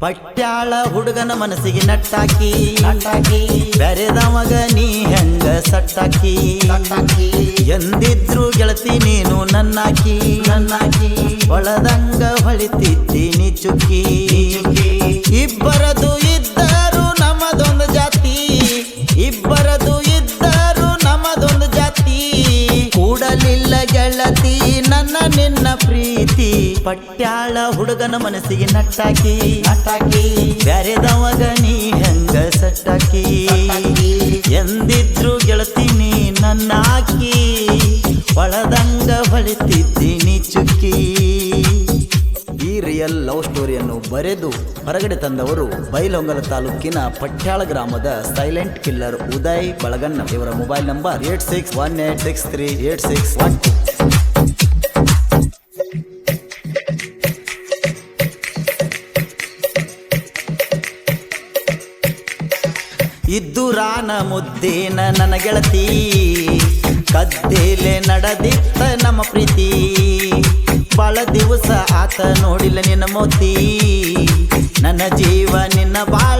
ಪಟ್ಯಾಳ ಹುಡುಗನ ಮನಸ್ಸಿಗೆ ನಟ್ಟಾಕಿ. ನಟ್ಟಾಕಿ ಬೆರೆದವಗ ನೀ ಹೆಂಗ ಸಟ್ಟಾಕಿ? ನಟ್ಟಾಕಿ ಎಂದಿದ್ರು ಗೆಳತಿ ನೀನು ನನ್ನಾಕಿ. ನನ್ನಾಕಿ ಒಳದಂಗ ಹೊಳಿತಿದ್ದೀನಿ ಚುಕ್ಕಿ. ಇಬ್ಬರದು ಇದ್ದರು ನಮ್ಮದೊಂದು ಜಾತಿ. ಇಬ್ಬರದು ನನ್ನ ನಿನ್ನ ಪ್ರೀತಿ. ಪಟ್ಯಾಳ ಹುಡುಗನ ಮನಸ್ಸಿಗೆ ನಟ್ಟಾಕಿ. ನಟ್ಟಾಕಿ. ಬ್ಯಾರೆದವಾಗ ನೀ ಹೆಂಗ ಸಟ್ಟಾಕಿ? ಎಂದಿದ್ರು ಗೆಳತೀನಿ ನನ್ನ ಆಕಿ ಒಳದಂಗ ಹೊಳಿತಿದ್ದೀನಿ ಚುಕ್ಕಿ. ಈ ರಿಯಲ್ ಲವ್ ಸ್ಟೋರಿಯನ್ನು ಬರೆದು ಹೊರಗಡೆ ತಂದವರು ಬೈಲೊಂಗಲ ತಾಲೂಕಿನ ಪಟ್ಯಾಳ ಗ್ರಾಮದ ಸೈಲೆಂಟ್ ಕಿಲ್ಲರ್ ಉದಯ್ ಬಳಗಣ್ಣ. ಇವರ mobile number eight six one eight six three eight six one ಇದ್ದು ರಾನ ಮುದ್ದೇನ ನನ್ನ ಗೆಳತಿ. ಕದ್ದೇಲೆ ನಡೆದಿತ್ತ ನಮ್ಮ ಪ್ರೀತಿ. ಬಹಳ ದಿವಸ ಆತ ನೋಡಿಲ್ಲ ನಿನ್ನ ಮೋತಿ. ನನ್ನ ಜೀವ ನಿನ್ನ ಬಾಳ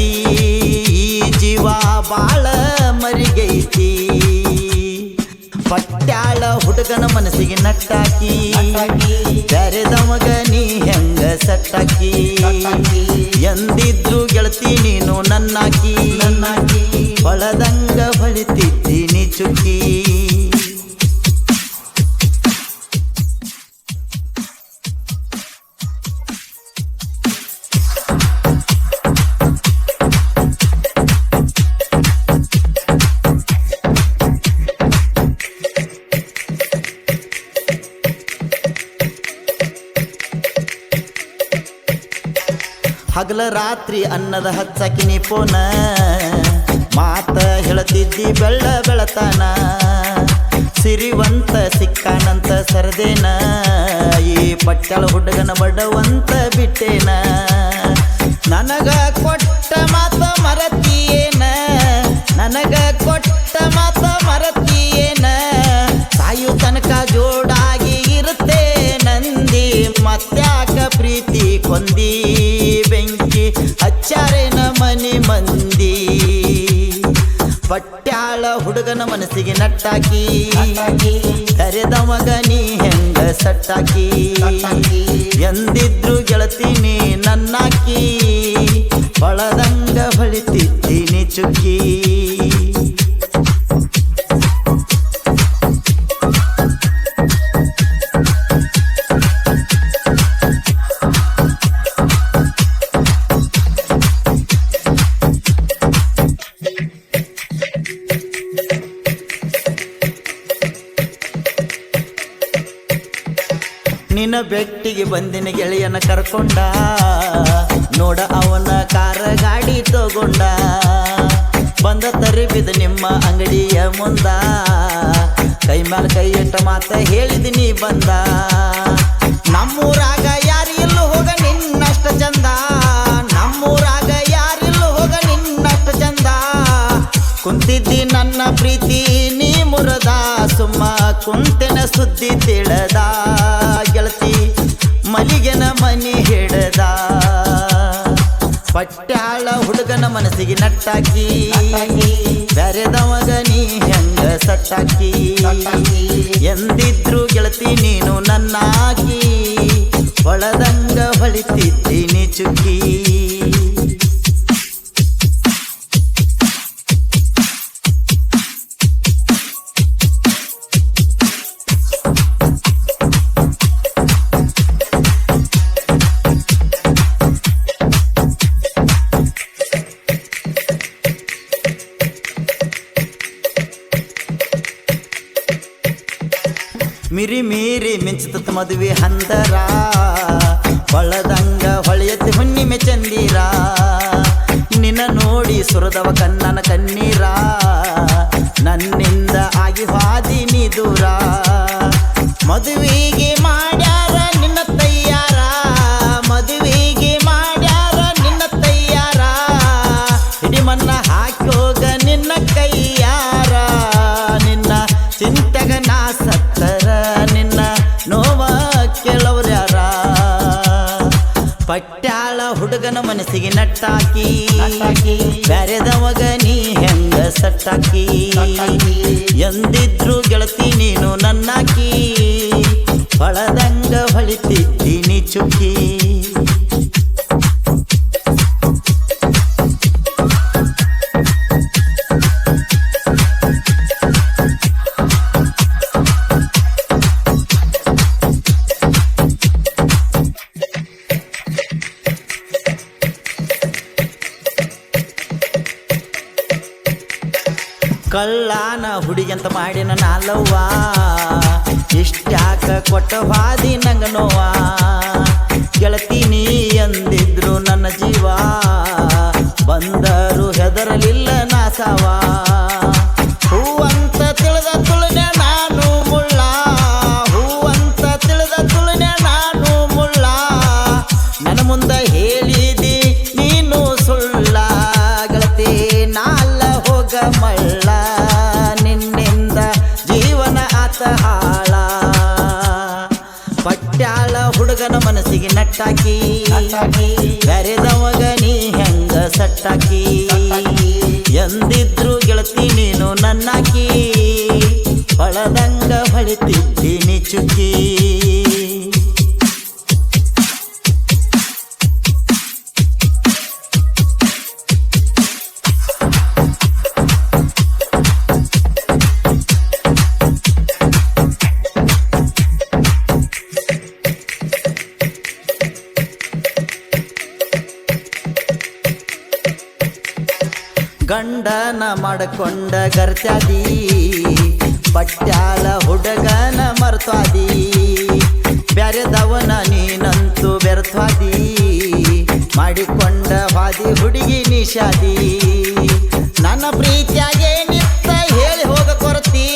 ಈ ಜೀವ ಬಾಳ ಮರಿಗೈತಿ. ಪಟ್ಯಾಳ ಹುಡುಗನ ಮನಸ್ಸಿಗೆ ನಟ್ಟಾಕಿ ಬ್ಯಾರೆದವಗ ನೀ ಹೆಂಗ ಸಟ್ಟಾಕಿ? ಎಂದಿದ್ರು ಗೆಳತಿ ನೀನು ನನ್ನಾಕಿ. ನನ್ನಾಕಿ. ಬಳದಂಗ ಹೊಳಿತಿದ್ದೀನಿ ಚುಕ್ಕಿ. ಹಗಲ ರಾತ್ರಿ ಅನ್ನದ ಹಚ್ಚಕಿನಿ ಪೋನ. ಮಾತ ಹೇಳ್ತಿದ್ದಿ ಬೆಳ್ಳ ಬೆಳತಾನ. ಸಿರಿವಂತ ಸಿಕ್ಕಾನಂತ ಸರದೇನ. ಈ ಪಟ್ಟಳ ಹುಡುಗನ ಬಡವಂತ ಬಿಟ್ಟೇನ. ನನಗ ಕೊಟ್ಟ ಮಾತ ಮರತಿಯೇನ. ನನಗ ಕೊಟ್ಟ ಮಾತ ಮರತಿಯೇನ. ತಾಯು ತನಕ ಜೋಡಾಗಿ ಇರುತ್ತೆ ನಂದಿ ಮತ್ಯಾಕ ಪ್ರೀತಿ ಕೊಂದಿ. ಪಟ್ಯಾಳ ಹುಡುಗನ ಮನಸ್ಸಿಗೆ ನಟ್ಟಾಕಿ. ಕರೆದ ಕರೆದವಗ ನೀ ಹೆಂಗ ಸಟ್ಟಾಕಿ? ಎಂದಿದ್ರು ಗೆಳತೀನಿ ನನ್ನಾಕಿ. ಬಳದಂಗ ಬಳಿತಿದ್ದೀನಿ ಚುಕ್ಕಿ. ಬೆಟ್ಟಿಗೆ ಬಂದಿನ ಗೆಳೆಯನ ಕರ್ಕೊಂಡ. ನೋಡ ಅವನ ಕಾರ ಗಾಡಿ ತಗೊಂಡ. ಬಂದ ತರಿಬಿದ ನಿಮ್ಮ ಅಂಗಡಿಯ ಮುಂದ. ಕೈ ಮ್ಯಾಲ ಕೈ ಇಟ್ಟ ಮಾತ ಹೇಳಿದಿನಿ ಬಂದ. ನಮ್ಮೂರಾಗ ಯಾರಿಲ್ಲೂ ಹೋಗ ನಿನ್ನಷ್ಟ ಚಂದ. ನಮ್ಮೂರಾಗ ಯಾರಿಲ್ಲೂ ಹೋಗ ನಿನ್ನಷ್ಟ ಚಂದ. ಕುಂತಿದ್ದಿ ನನ್ನ ಪ್ರೀತಿ ನೀ ಸುಮ್ಮ ಕುಂತೆನ ಸುದ್ದಿ ತಿಳದ, ಗೆಳತಿ ಮಲಿಗೆನ ಮನಿ ಹಿಡದ. ಪಟ್ಯಾಳ ಹುಡುಗನ ಮನಸ್ಸಿಗೆ ನಟ್ಟಾಕಿ ಬೆರೆದವಗ ನೀ ಹೆಂಗ ಸಟ್ಟಾಕಿ? ಎಂದಿದ್ರು ಗೆಳತಿ ನೀನು ನನ್ನಾಗಿ ಹೊಳದಂಗ ಹೊಳಿತಿದ್ದೀನಿ ಚುಕ್ಕಿ. ಮೀರಿ ಮಿಂಚುತ್ತ ಮದುವೆ ಹಂದರ. ಹೊಳದಂಗ ಹೊಳೆಯತ್ತಿ ಹುಣ್ಣಿಮೆ ಚಂದಿರ. ನಿನ್ನ ನೋಡಿ ಸುರದವ ಕನ್ನನ ಕಣ್ಣೀರ. ಪಟ್ಯಾಳ ಹುಡುಗನ ಮನಸ್ಸಿಗೆ ನಟ್ಟಾಕಿ. ಬೆರೆದವಾಗ ನೀ ಹೆಂಗ ಸಟ್ಟಾಕಿ. ಎಂದಿದ್ರು ಗೆಳತಿ ನೀನು ನನ್ನಾಕಿ. ಹೊಳದಂಗ ಹೊಳಿತಿದ್ದೀನಿ ಚುಕ್ಕಿ. ಕಳ್ಳಾನ ಹುಡುಗಂತ ಮಾಡಿನ ನಾಲವ್ವ. ಇಷ್ಟ್ಯಾಕ ಕೊಟ್ಟ ಹಾದಿ ನಂಗ ನೋವ ಗೆಳತೀನಿ ಎಂದಿದ್ರು ನನ್ನ ಜೀವ. ಬಂದರು ಹೆದರಲಿಲ್ಲ ನಾಸವ. ಮನಸ್ಸಿಗೆ ಕರೆದವಾಗ. ನೀ ಹೆಂಗ ಸಟ್ಟಾಕಿ ಸಟ್ಟಾಕಿ. ಎಂದಿದ್ರು ಗೆಳತಿ ನೀನು ನನ್ನಾಕಿ ಹೊಳದಂಗ ಹೊಳಿತಿದ್ದೀನಿ ಚುಕ್ಕಿ ಗಂಡನ ಮಾಡ್ಕೊಂಡ ಗರ್ತ್ಯಾದಿ ಪಟ್ಯಾಲ ಹುಡುಗನ ಮರ್ತಾದಿ ಬ್ಯಾರೆದವನ ನೀನಂತೂ ಬೆರ್ತಾದಿ ಮಾಡಿಕೊಂಡ ವಾದಿ ಹುಡುಗಿ ನಿಶಾದಿ. ನನ್ನ ಪ್ರೀತಿಯಾಗೆ ನಿತ್ತ ಹೇಳಿ ಹೋಗ ಕೊರತಿ,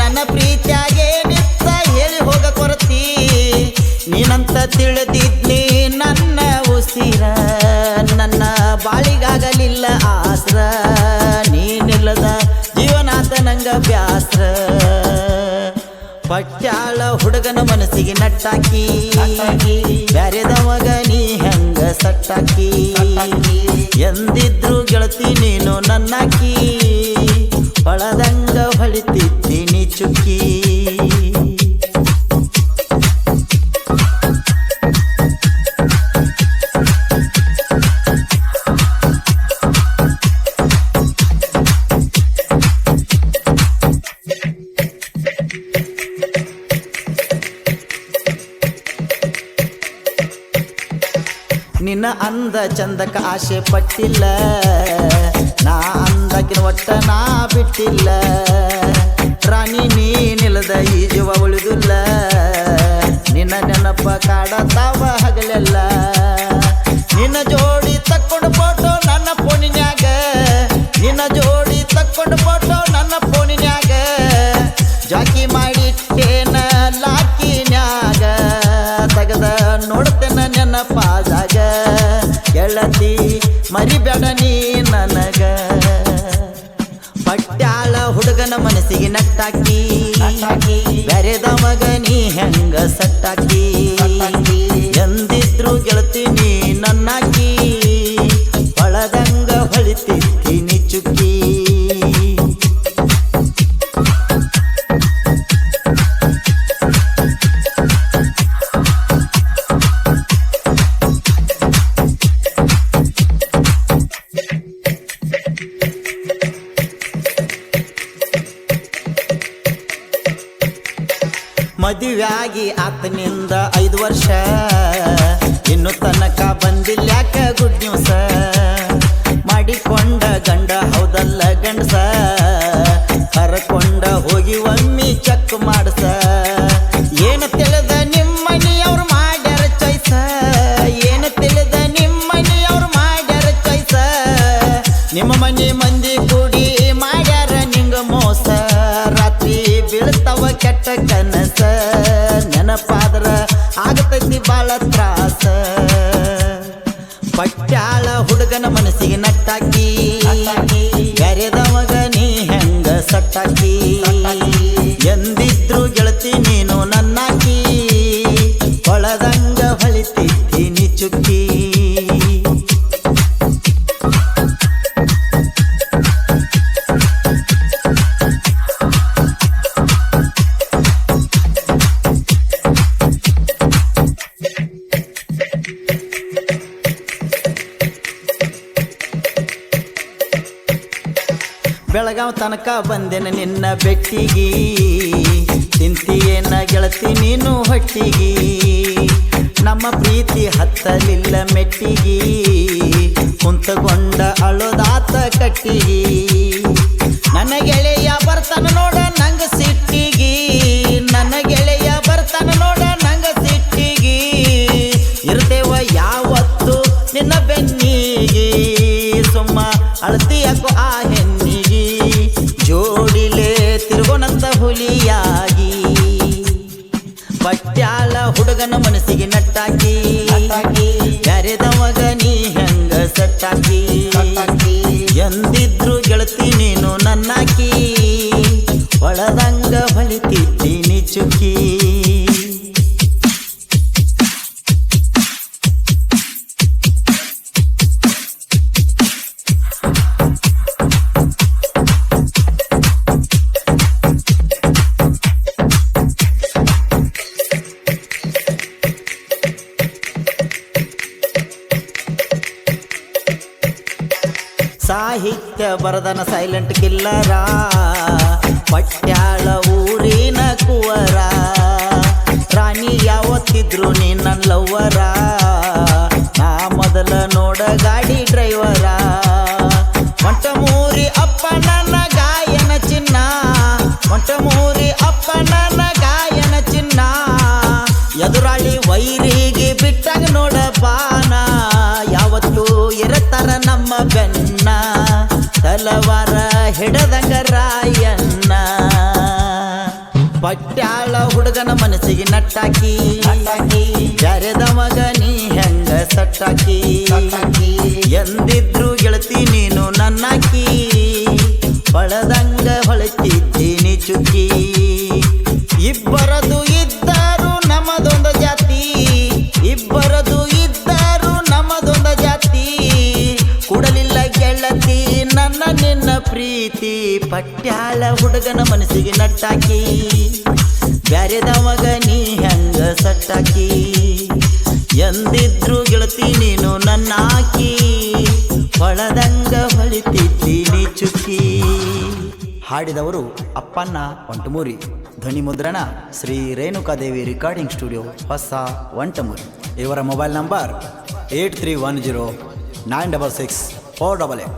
ನನ್ನ ಪ್ರೀತಿಯಾಗೆ ನಿತ್ತ ಹೇಳಿ ಹೋಗ ಕೊರತಿ, ನೀನಂತ ತಿಳಿದಿದ್ನಿ ಪಟ್ಯಾಳ ಹುಡುಗನ ಮನಸ್ಸಿಗೆ ನಟ್ಟಾಕಿ. ಬ್ಯಾರೆದ ಬ್ಯಾರೆದವಾಗ ನೀ ಹೆಂಗ ಸಟ್ಟಾಕಿ? ಸಟ್ಟಾಕಿ. ಎಂದಿದ್ರು ಗೆಳತಿ ನೀನು ನನ್ನಾಕಿ. ಹೊಳದಂಗ ಹೊಳಿತಿದ್ದೀನಿ ಚುಕ್ಕಿ. ಅಂದ ಚಂದಕ ಆಸೆ ಪಟ್ಟಿಲ್ಲ. ನಾ ಅಂದಕಿನ ಒಟ್ಟ ನಾ ಬಿಟ್ಟಿಲ್ಲ. ರಾಣಿ ನೀನಿಲ್ಲದ ಈ ಜೀವ ಉಳಿದಿಲ್ಲ. ನಿನ್ನ ನೆನಪ ಕಾಡತಾವ ಹಗಲೆಲ್ಲ. ನೆನಪಾದಾಗ ಗೆಳತಿ ಮರಿಬೇಡ ನೀ ನನಗ ಪಟ್ಯಾಳ ಹುಡುಗನ ಮನಸ್ಸಿಗೆ ನಟ್ಟಾಕಿ ನಟ್ಟಾಕಿ. ಬೆರೆದ ಮಗ ನೀ ಹೆಂಗ ಸಟ್ಟಾಕಿ ಸಟ್ಟಾಕಿ. ಎಂದಿದ್ರು ಗೆಳತಿ ನೀ ಸಟ್ಟಾಕಿ. ಎಂದಿದ್ರು ಗೆಳತಿ ನೀನು ನನ್ನಾಕಿ ಹೊಳದಂಗ ಹೊಳಿತಿದ್ದೀನಿ ಚುಕ್ಕಿ ಬೆಳಗಾವ್ ತನಕ ಬಂದೆನ ನಿನ್ನ ಬೆಟ್ಟಿಗಿ. ತಿಂತಿಯೇನ ಗೆಳತಿ ನೀನು ಹೊಟ್ಟಿಗಿ. ನಮ್ಮ ಪ್ರೀತಿ ಹತ್ತಲಿಲ್ಲ ಮೆಟ್ಟಿಗಿ. ಕುಂತಗೊಂಡ ಅಳೋದಾತ ಕಟ್ಟಿಗಿ. ನನ್ನ ಗೆಳೆಯ ಬರ್ತನ ನೋಡ ನಂಗ ಸಿಟ್ಟಿಗಿ. ನನ್ನ ಗೆಳೆಯ ಬರ್ತನ ನೋಡ ನಂಗ ಸಿಟ್ಟಿಗಿ. ಇರ್ತೇವ ಯಾವತ್ತು ನಿನ್ನ ಬೆನ್ನಿಗಿ. ಸುಮ್ಮ ಅಳತಿಯಕ್ಕೋ ಹುಲಿಯಾಗಿ ಪಟ್ಯಾಳ ಹುಡುಗನ ಮನಸ್ಸಿಗೆ ನಟ್ಟಾಕಿ. ಕರೆದವಾಗ ನೀ ಹೆಂಗ ಸಟ್ಟಾಕಿ ಸಟ್ಟಾಕಿ. ಎಂದಿದ್ರು ಗೆಳತಿ ನೀನು ನನ್ನಾಕಿ ಒಳದಂಗ ಬಳಿತಿದ್ದೀನಿ ಚುಕ್ಕಿ ಸಾಹಿತ್ಯ ಬರದನ ಸೈಲೆಂಟ್ ಕಿಲ್ಲರ ಪಟ್ಯಾಳ ಊರಿನ ಕುವರ. ರಾಣಿ ಯಾವತ್ತಿದ್ರು ನಿನ್ನ ಲವ್ವರ ನಾ ಮೊದಲ ನೋಡ ಗಾಡಿ ಡ್ರೈವರ ಮೊಟ್ಟಮೂರಿ ಅಪ್ಪ ನನ್ನ ಗಾಯನ ಚಿನ್ನ. ಮೊಟ್ಟಮೂರಿ ಅಪ್ಪ ನನ್ನ ಗಾಯನ ಚಿನ್ನ. ಎದುರಾಳಿ ವೈರಿಗೆ ಬಿಟ್ಟಂಗ ನೋಡ ಬಾನ. ರಾಯಣ್ಣ ಪಟ್ಯಾಳ ಹುಡುಗನ ಮನಸ್ಸಿಗೆ ನಟ್ಟಾಕಿ. ಬ್ಯಾರೆದ ಮಗ ನೀ ಹೆಂಗ ಸಟ್ಟಾಕಿ. ಸಟ್ಟಾಕಿ. ಎಂದಿದ್ರು ಗೆಳತಿ ನೀನು ನನ್ನಾಕಿ. ಬಳದಂಗ ಹೊಳತಿದ್ದೀನಿ ಚುಕ್ಕಿ. ಪಟ್ಯಾಳ ಹುಡುಗನ ಮನಸ್ಸಿಗೆ ನಟ್ಟಾಕಿ ಬ್ಯಾರೆದವಾಗ ನೀ ಹೆಂಗ ಸಟ್ಟಾಕಿ? ಎಂದಿದ್ರು ಗೆಳತಿ ನೀನು ನನ್ನಾಕಿ, ಹೊಳದಂಗ ನೀ ಚುಕ್ಕಿ. ಹಾಡಿದವರು ಅಪ್ಪಣ್ಣ ಒಂಟಮೂರಿ ಧ್ವನಿ ಮುದ್ರಣ ಶ್ರೀ ರೇಣುಕಾದೇವಿ ರೆಕಾರ್ಡಿಂಗ್ ಸ್ಟುಡಿಯೋ ಹೊಸ ಒಂಟಮೂರಿ. ಇವರ mobile number eight three one zero nine double six four double eight.